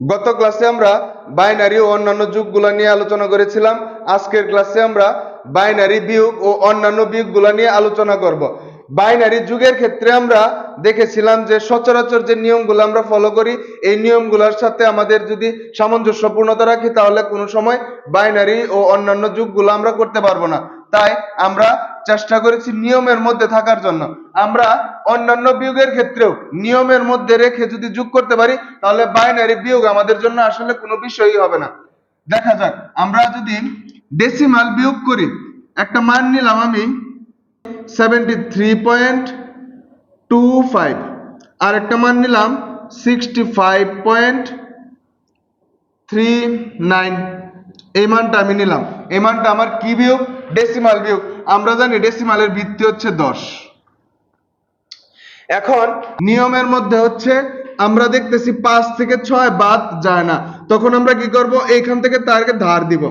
গত ক্লাসে আমরা বাইনারি ও অন্যান্য যুগগুলো নিয়ে আলোচনা করেছিলাম। আজকের ক্লাসে আমরা বাইনারি বিয়োগ ও অন্যান্য বিয়োগগুলো নিয়ে আলোচনা করব। বাইনারি যুগের ক্ষেত্রে আমরা দেখেছিলাম যে সচরাচর যে নিয়মগুলো আমরা ফলো করি, এই নিয়মগুলোর সাথে আমাদের যদি সামঞ্জস্যপূর্ণতা রাখি, তাহলে কোনো সময় বাইনারি ও অন্যান্য যুগগুলো আমরা করতে পারব না। তাই আমরা চেষ্টা করেছি নিয়মের মধ্যে থাকার জন্য। আমরা অন্যান্য বিয়োগের ক্ষেত্রেও নিয়মের মধ্যে রেখে যদি যোগ করতে পারি, তাহলে বাইনারি বিয়োগ আমাদের জন্য আসলে কোনো বিষয়ই হবে না। দেখা যাক, আমরা যদি ডেসিমাল বিয়োগ করি, একটা মান নিলাম আমি seventy three point two five আর একটা মান নিলাম sixty five point three nine এই মানটা আমি নিলাম। এই মানটা আমার কি বিয়োগ? ডেসিমাল বিয়োগ। আমরা জানি ডেসিমালের ভিত্তি হচ্ছে দশ। এখন নিয়মের মধ্যে হচ্ছে, আমরা দেখতেছি পাঁচ থেকে ছয় বাদ যায় না। তখন আমরা কি করব? এইখান থেকে তারকে ধার দিব।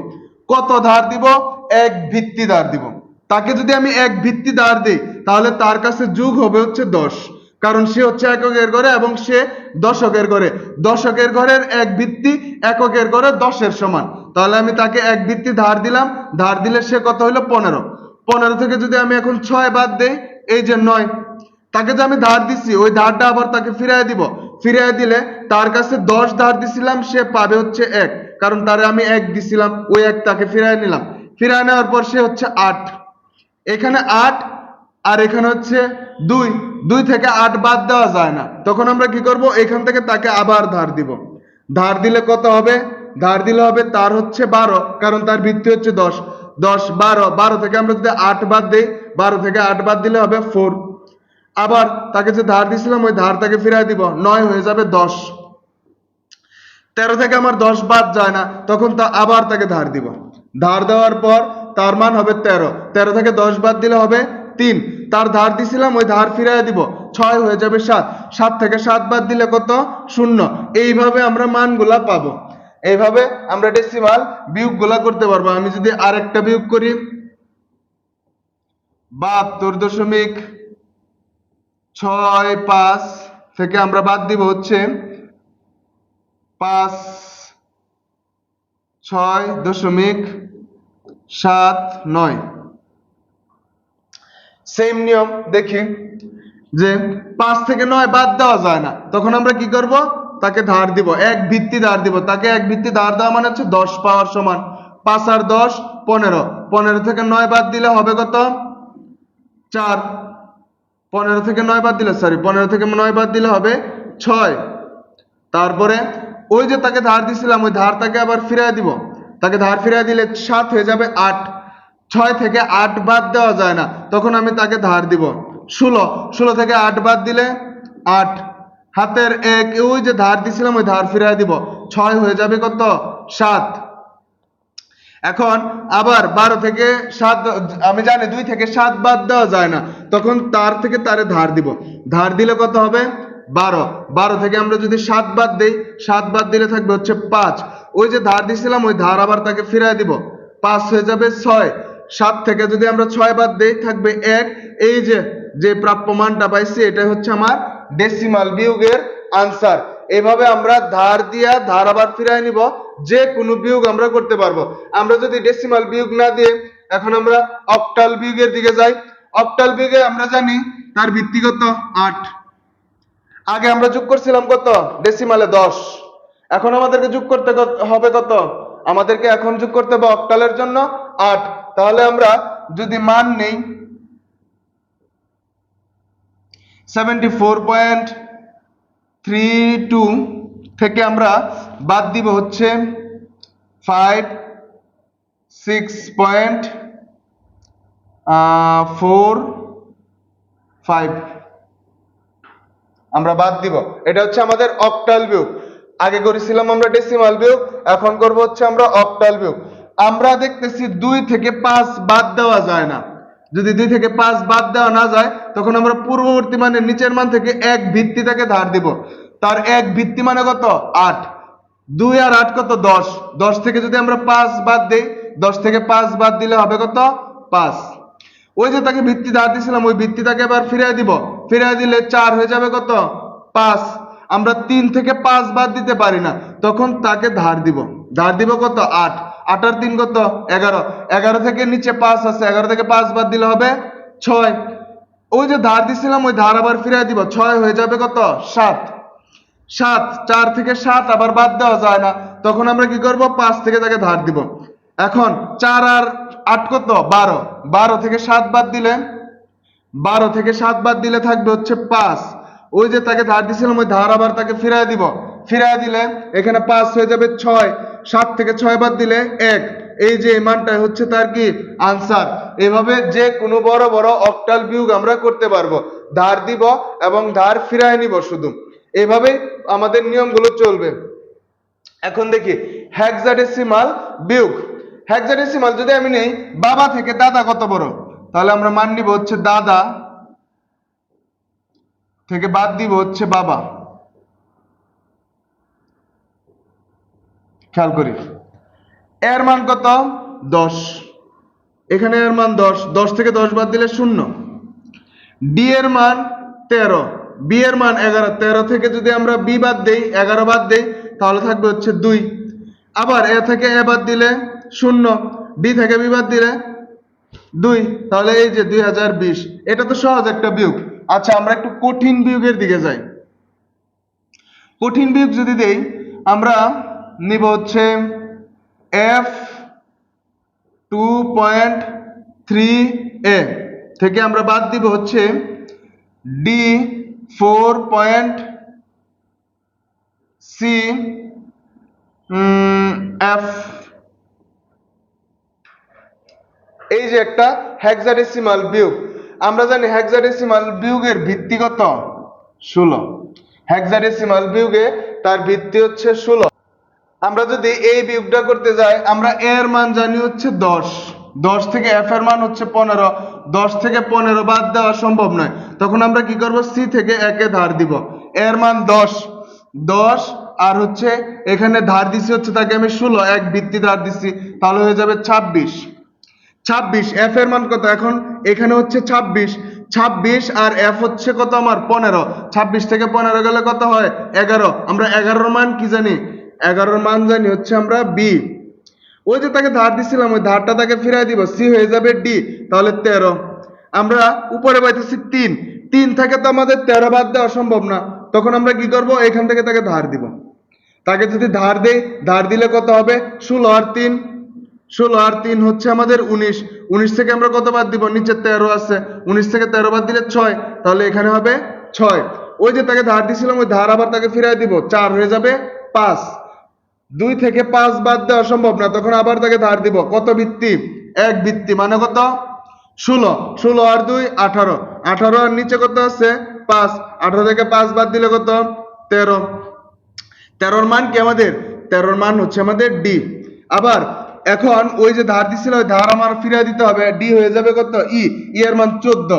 কত ধার দিব? এক ভিত্তি ধার দিব। তাকে যদি আমি এক ভিত্তি ধার দিই, তাহলে তার কাছে যুগ হবে হচ্ছে দশ। কারণ সে হচ্ছে এককের ঘরে এবং সে দশকের ঘরে। দশকের ঘরের এক ভিত্তি, এককের ঘরে দশের সমান। তাহলে আমি তাকে এক ভিত্তি ধার দিলাম। ধার দিলে সে কত হলো পনেরো। পনেরো থেকে যদি আমি এখন ছয় বাদ দেই, এই যে নয় তাকে যে আমি ধার দিছি, ওই ধারটা আবার তাকে ফিরাই দিব। ফিরাই দিলে তার কাছে দশ ধার দিছিলাম, সে পাবে হচ্ছে এক। কারণ তারে আমি এক দিছিলাম, ওই এক তাকে ফিরাই নিলাম। ফিরাই নেওয়ার পর সে হচ্ছে আট। এখানে আট আর এখানে হচ্ছে দুই। দুই থেকে আট বাদ দেওয়া যায় না। তখন আমরা কি করব? এখান থেকে তাকে আবার ধার দিব। ধার দিলে কত হবে? ধার দিলে হবে তার হচ্ছে বারো, কারণ তার ভিত্তি হচ্ছে দশ। দশ, বারো। বারো থেকে আমরা যদি আট বাদ দিই, বারো থেকে আট বাদ দিলে হবে ফোর। আবার তাকে যে ধার দিছিলাম, ওই ধার তাকে ফিরাই দিব। নয় হয়ে যাবে দশ। তেরো থেকে আমার দশ বাদ যায় না, তখন তা আবার তাকে ধার দিব। ধার দেওয়ার পর তার মান হবে তেরো। তেরো থেকে দশ বাদ দিলে হবে তিন। তার ধার দিছিলাম, ওই ধার ফিরাই দিব। ছয় হয়ে যাবে সাত। সাত থেকে সাত বাদ দিলে কত? শূন্য। এইভাবে আমরা মানগুলা পাবো। এইভাবে আমরা ডেসিমাল বিয়োগগুলা করতে পারব। আমি যদি আরেকটা বিয়োগ করি, বাহাত্তর দশমিক ছয় পাঁচ থেকে আমরা বাদ দিব হচ্ছে পাঁচ, ছয় দশমিক সাত নয়। সেম নিয়ম, দেখি, যে পাঁচ থেকে নয় বাদ দেওয়া যায় না। তখন আমরা কি করব? তাকে ধার দিব, এক ভিত্তি ধার দিব। তাকে এক ভিত্তি ধার দেওয়া মানে হচ্ছে দশ পাওয়ার সমান। পাঁচ আর দশ, পনেরো। পনেরো থেকে নয় বাদ দিলে হবে কত? চার। পনেরো থেকে নয় বাদ দিলে সরি পনেরো থেকে নয় বাদ দিলে হবে ছয়। তারপরে ওই যে তাকে ধার দিছিলাম, ওই ধার তাকে আবার ফিরাই দিব। তাকে ধার ফিরাই দিলে সাত হয়ে যাবে আট। ছয় থেকে আট বাদ দেওয়া যায় না, তখন আমি তাকে ধার দিব। ষোলো ষোলো থেকে আট বাদ দিলে আট। হাতের এক, ওই যে ধার দিছিলাম, ওই ধার ফিরাই দিব। ছয় হয়ে যাবে কত? সাত। এখন আবার বারো থেকে সাত, আমি জানি দুই থেকে সাত বাদ দেওয়া যায় না। তখন তার থেকে তারে ধার দিব। ধার দিলে কত হবে? বারো। বারো থেকে আমরা যদি সাত বাদ দিই, সাত বাদ দিলে থাকবে হচ্ছে পাঁচ। ওই যে ধার দিছিলাম, ওই ধার আবার তাকে ফিরাই দিব। পাঁচ হয়ে যাবে ছয়। সাত থেকে যদি আমরা ছয় বাদ দিই, থাকবে এক। এই যে যে প্রাপ্য মানটা পাইছি এটা হচ্ছে আমার ডেসিমাল বিয়োগের আনসার এভাবে আমরা ধার দিয়া ধার আবার ফিরাই নিব, যে কোনো বিয়োগ আমরা করতে পারব। আমরা যদি ডেসিমাল বিয়োগ না দিয়ে এখন আমরা অক্টাল বিয়োগের দিকে যাই অক্টাল বিয়োগে আমরা জানি তার ভিত্তিগত আট। আগে আমরা যোগ করছিলাম কত? ডেসিমালে দশ। এখন আমাদেরকে যোগ করতে হবে কত? আমাদেরকে এখন যোগ করতে হবে অক্টালের জন্য আট। তাহলে আমরা যদি মান নেই seventy four point three two থেকে আমরা বাদ দিব হচ্ছে five six point four five আমরা বাদ দিব। এটা হচ্ছে আমাদের অক্টাল বিয়োগ। আগে করেছিলাম আমরা ডেসিমাল বিয়োগ, এখন করব হচ্ছে আমরা অক্টাল বিয়োগ। আমরা দেখতেছি দুই থেকে পাঁচ বাদ দেওয়া যায় না। যদি দুই থেকে পাঁচ বাদ দেওয়া না যায়, তখন আমরা পূর্ববর্তী মানের নিচের মান থেকে এক ভিত্তি থেকে ধার দিব। তার এক ভিত্তি মানে কত? আট। দুই আর আট কত? দশ। দশ থেকে যদি আমরা পাঁচ বাদ দিই, দশ থেকে পাঁচ বাদ দিলে হবে কত? পাঁচ। ওই যে তাকে ভিত্তি ধার দিয়েছিলাম ওই ভিত্তি তাকে এবার ফিরিয়ে দিব। ফিরিয়ে দিলে চার হয়ে যাবে কত? পাঁচ। আমরা তিন থেকে পাঁচ বাদ দিতে পারি না, তখন তাকে ধার দিব। ধার দিব কত? আট। আট আর তিন কত? এগারো। এগারো থেকে নিচে পাঁচ আছে। এগারো থেকে পাঁচ বাদ দিলে হবে ছয়। ওই যে ধার দিছিলাম, ওই ধার আবার ফিরিয়ে দিব। ছয় হয়ে যাবে কত? সাত। সাত, চার থেকে সাত আবার বাদ দেওয়া যায় না। তখন আমরা কি করব? পাঁচ থেকে তাকে ধার দিব। এখন চার আর আট কত? বারো। বারো থেকে সাত বাদ দিলে? বারো থেকে সাত বাদ দিলে থাকবে হচ্ছে পাঁচ। ওই যে তাকে ধার দিছিলাম, ওই ধার আবার তাকে ফিরাই দিব। ফিরাই দিলে এখানে পাঁচ হয়ে যাবে ছয়। সাত থেকে ছয় বার দিলে এক। এই যে মানটা হচ্ছে তার কি? আনসার। এভাবে যে কোনো বড় বড় অক্টাল বিয়োগ আমরা করতে পারব। ধার দিব এবং ধার ফিরায় নিব শুধু। এভাবে আমাদের নিয়মগুলো চলবে। এখন দেখি হ্যাক্সাডেসিমাল বিয়োগ। হ্যাক্সাডেসিমাল যদি আমি নেই, বাবা থেকে দাদা কত বড়? তাহলে আমরা মান নিব হচ্ছে দাদা থেকে বাদ দিব হচ্ছে বাবা। খেয়াল করি। এর মান কত? দশ। এখানে এর মান দশ। দশ থেকে দশ বাদ দিলে শূন্য। ডি এর মান তেরো। বি এর মান এগারো। তেরো থেকে যদি আমরা বি বাদ দেই, এগারো বাদ দেই, তাহলে থাকবে হচ্ছে দুই। আবার এ থেকে এ বাদ দিলে শূন্য। ডি থেকে বি বাদ দিলে দুই। তাহলে এই যে দুই হাজার বিশ। এটা তো সহজ একটা বিয়োগ। আচ্ছা আমরা একটু কঠিন বিয়োগের দিকে যাই। কঠিন বিয়োগ যদি দেই, আমরা নিব হচ্ছে F two point three A থেকে আমরা বাদ দিব হচ্ছে D four point C F এই যে একটা হেক্সাডেসিমাল বিয়োগ। আমরা জানি হেক্সাডেসিমাল বিয়োগের ভিত্তি কত? ষোলো। হেক্সাডেসিমাল বিয়োগে তার ভিত্তি হচ্ছে ষোলো। আমরা যদি এই বিয়োগটা করতে যাই, আমরা এর মান জানি হচ্ছে দশ। দশ থেকে এফ এর মান হচ্ছে পনেরো। দশ থেকে পনেরো বাদ দেওয়া সম্ভব নয়। তখন আমরা কি করব? সি থেকে একে ধার দিব। এর মান দশ। দশ, আর হচ্ছে এখানে ধার দিছি হচ্ছে তাকে আমি ষোলো, এক ভিত্তি ধার দিছি, তাহলে হয়ে যাবে ছাব্বিশ। ছাব্বিশ এফ এর মান কত? এখন এখানে হচ্ছে ছাব্বিশ। ছাব্বিশ আর এফ হচ্ছে কত আমার? পনেরো। ছাব্বিশ থেকে পনেরো গেলে কত হয়? এগারো। আমরা এগারোর মান কি জানি? এগারোর মান জানি হচ্ছে আমরা বি ওই যে তাকে ধার দিছিলাম, ওই ধারটা তাকে ফিরাই দিব। সি হয়ে যাবে ডি তাহলে তেরো। আমরা উপরে পাইতেছি তিন। তিন থেকে তো আমাদের তেরো বাদ দেওয়া সম্ভব না। তখন আমরা কি করব? এখান থেকে তাকে ধার দিব। তাকে যদি ধার দেই, ধার দিলে কত হবে? ষোলো আর তিন। ষোলো আর তিন হচ্ছে আমাদের উনিশ। উনিশ থেকে আমরা কত বাদ দিব? নিচে তেরো আছে। উনিশ থেকে তেরো বাদ দিলে ছয়। তাহলে এখানে হবে ছয়। ওই যে তাকে ধার দিছিলাম, ওই ধার আবার তাকে ফিরাই দিব। চার হয়ে যাবে পাঁচ। দুই থেকে পাঁচ বাদ দেওয়া সম্ভব না, তখন আবার তাকে ধার দিব। কত ভিত্তি এক ভিত্তি মানে কত? ষোলো। ষোলো আর দুই, আঠারো। আঠারো আর নিচে কত আছে? পাঁচ। আঠারো থেকে পাঁচ বাদ দিলে কত? তেরো। তেরোর মান কি আমাদের? তেরোর মান হচ্ছে আমাদের ডি আবার এখন ওই যে ধার দিছিল, ওই ধার আমার ফিরিয়ে দিতে হবে। ডি হয়ে যাবে কত? ই ই এর মান চোদ্দ।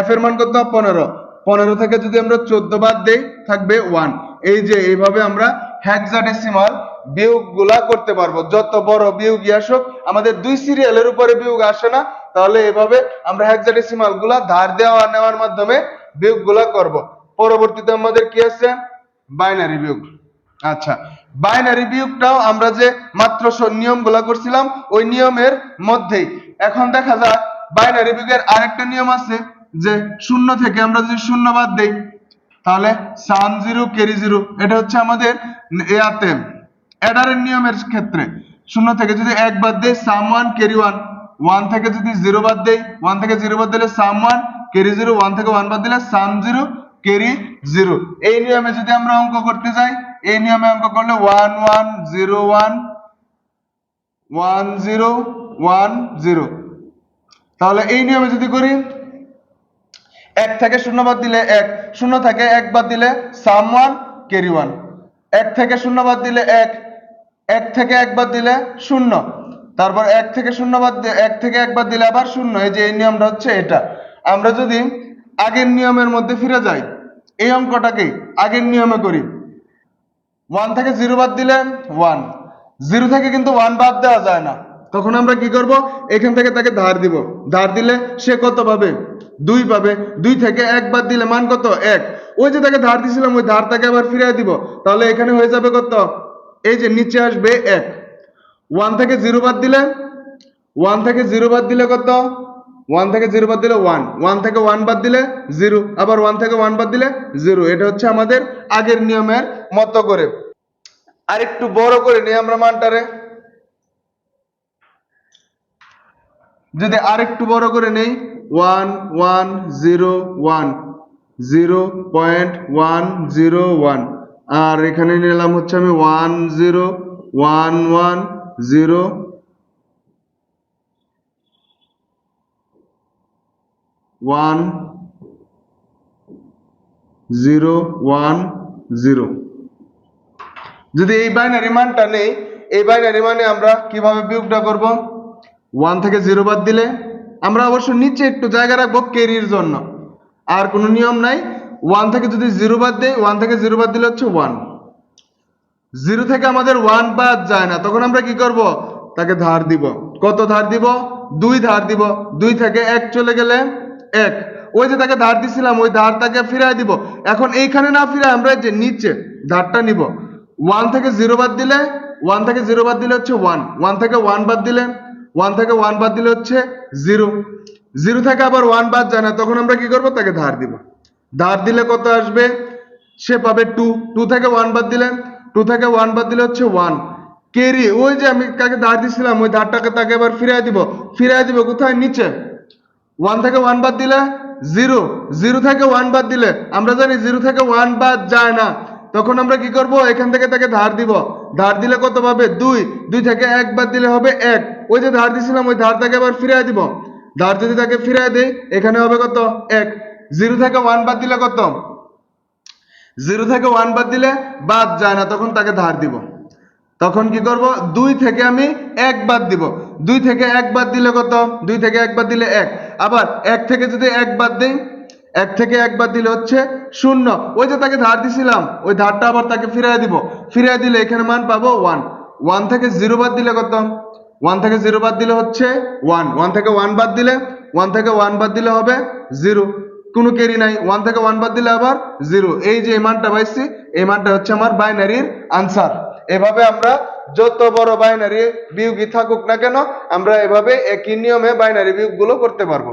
এফ এর মান কত? পনেরো। পনেরো থেকে যদি আমরা চোদ্দ বাদ দেই, থাকবে ওয়ান এই যে এইভাবে আমরা হ্যাক্সাডেসিমাল বিয়োগগুলা করতে পারব। যত বড় বিয়োগই আসুক, আমাদের দুই সিরিয়ালের উপরে বিয়োগ আসে না, তাহলে এভাবে আমরা হ্যাক্সাডেসিমালগুলা ধার দেওয়া নেওয়ার মাধ্যমে বিয়োগগুলা করব। পরবর্তীতে আমাদের কি আছে? বাইনারি বিয়োগ। আচ্ছা বাইনারি বিয়োগটাও আমরা যে মাত্র নিয়মগুলা করছিলাম, ওই নিয়মের মধ্যেই। এখন দেখা যাক বাইনারি বিয়োগের আরেকটা নিয়ম আছে, যে শূন্য থেকে আমরা যদি শূন্য বাদ দেই, তাহলে সাম জিরো ক্যারি জিরো, এটা হচ্ছে আমাদের ইয়াতে অ্যাডারের নিয়মের ক্ষেত্রে শূন্য থেকে যদি এক বাদ দেয় sum one carry one one থেকে যদি জিরো বাদ দেয় ওয়ান থেকে জিরো বাদ দিলে sum one carry zero one থেকে ওয়ান বাদ দিলে সাম জিরো ক্যারি জিরো এই নিয়মে যদি আমরা অঙ্ক করতে যাই, এই নিয়মে অঙ্ক করলে one one zero one one zero one zero তাহলে এই নিয়মে যদি করি, এক থেকে শূন্য বাদ দিলে এক, শূন্য থেকে এক বাদ দিলে সাম ওয়ান ক্যারি ওয়ান এক থেকে শূন্য বাদ দিলে এক এক থেকে একবার দিলে শূন্য। তারপর এক থেকে শূন্য বাদ এক থেকে একবার দিলে আবার শূন্য। এই যে এই নিয়মটা হচ্ছে এটা। আমরা যদি আগের নিয়মের মধ্যে ফিরে যাই, এই অঙ্কটাকে আগের নিয়মে করি। ওয়ান থেকে জিরো বাদ দিলে ওয়ান জিরো থেকে কিন্তু ওয়ান বাদ দেওয়া যায় না। তখন আমরা কি করব? এখান থেকে তাকে ধার দিব। ধার দিলে সে কত পাবে? দুই পাবে। দুই থেকে এক বাদ দিলে মান কত? এক। ওই যে তাকে ধার দিছিলাম, ওই ধার তাকে আবার ফিরিয়ে দিব। তাহলে এখানে হয়ে যাবে কত? এই যে নিচে আসবে এক। ওয়ান থেকে জিরো বাদ দিলে? ওয়ান থেকে জিরো বাদ দিলে কত? ওয়ান থেকে জিরো বাদ দিলে ওয়ান ওয়ান থেকে ওয়ান বাদ দিলে জিরো আবার ওয়ান থেকে ওয়ান বাদ দিলে জিরো এটা হচ্ছে আমাদের আগের নিয়মের মতো করে। আর একটু বড় করে নিই আমরা মানটারে। যদি আরেকটু বড় করে নেই one one zero one zero point one zero one আর এখানে নিলাম হচ্ছে আমি one zero, one one zero. One zero one zero. যদি এই বাইনারি মানটা নেই, এই বাইনারি মানে আমরা কীভাবে বিয়োগটা করব? ওয়ান থেকে জিরো বাদ দিলে আমরা অবশ্য নিচে একটু জায়গা রাখব কেরির জন্য। আর কোনো নিয়ম নাই। ওয়ান থেকে যদি জিরো বাদ দেয় ওয়ান থেকে জিরো বাদ দিলে হচ্ছে ওয়ান জিরো থেকে আমাদের ওয়ান বাদ যায় না, তখন আমরা কি করব? তাকে ধার দিব। কত ধার দিব? দুই ধার দিব। দুই থেকে এক চলে গেলে এক। ওই যে তাকে ধার দিছিলাম, ওই ধার তাকে ফিরাই দিব। এখন এইখানে না ফিরে আমরা যে নিচে ধারটা নিব। ওয়ান থেকে জিরো বাদ দিলে ওয়ান থেকে জিরো বাদ দিলে হচ্ছে ওয়ান ওয়ান থেকে ওয়ান বাদ দিলে ওয়ান থেকে ওয়ান বাদ দিলে হচ্ছে জিরো জিরো থেকে আবার ওয়ান বাদ যায় না, তখন আমরা কি করব? তাকে ধার দিব। ধার দিলে কত আসবে? সে পাবে টু টু থেকে ওয়ান বাদ দিলে? টু থেকে ওয়ান বাদ দিলে হচ্ছে ওয়ান কেরি, ওই যে আমি কাকে ধার দিছিলাম, ওই ধারটাকে তাকে এবার ফিরাই দিব। ফিরাই দিব কোথায়? নিচে। ওয়ান থেকে ওয়ান বাদ দিলে জিরো জিরো থেকে ওয়ান বাদ দিলে, আমরা জানি জিরো থেকে ওয়ান বাদ যায় না। তখন আমরা কি করব? এখান থেকে তাকে ধার দিব। ধার দিলে কত পাবে? দুই। দুই থেকে এক বাদ দিলে হবে এক। ওই যে ধার দিছিলাম, ওই ধার তাকে আবার ফিরাই দিব। ধার যদি তাকে ফিরাই দেই, এখানে হবে কত? এক। জিরো থেকে ওয়ান বাদ দিলে কত? জিরো থেকে ওয়ান বাদ দিলে বাদ যায় না, তখন তাকে ধার দিব। তখন কি করব? দুই থেকে আমি এক বাদ দিব। দুই থেকে এক বাদ দিলে কত? দুই থেকে এক বাদ দিলে এক। আবার এক থেকে যদি এক বাদ দিই, এক থেকে এক বাদ দিলে হচ্ছে শূন্য। ওই যে তাকে ধার দিছিলাম, ওই ধারটা আবার তাকে ফিরিয়ে দিব। ফিরিয়ে দিলে এখানে মান পাবো ওয়ান ওয়ান থেকে জিরো বাদ দিলে কত? ওয়ান থেকে জিরো বাদ দিলে হচ্ছে ওয়ান ওয়ান থেকে ওয়ান বাদ দিলে ওয়ান থেকে ওয়ান বাদ দিলে হবে জিরো কোনো ক্যারি নাই। ওয়ান থেকে ওয়ান বাদ দিলে আবার জিরো এই যে মানটা পাইছি, এই মানটা হচ্ছে আমার বাইনারির আনসার এভাবে আমরা যত বড় বাইনারি বিয়োগই থাকুক না কেন, আমরা এভাবে একই নিয়মে বাইনারি বিয়োগগুলো করতে পারব।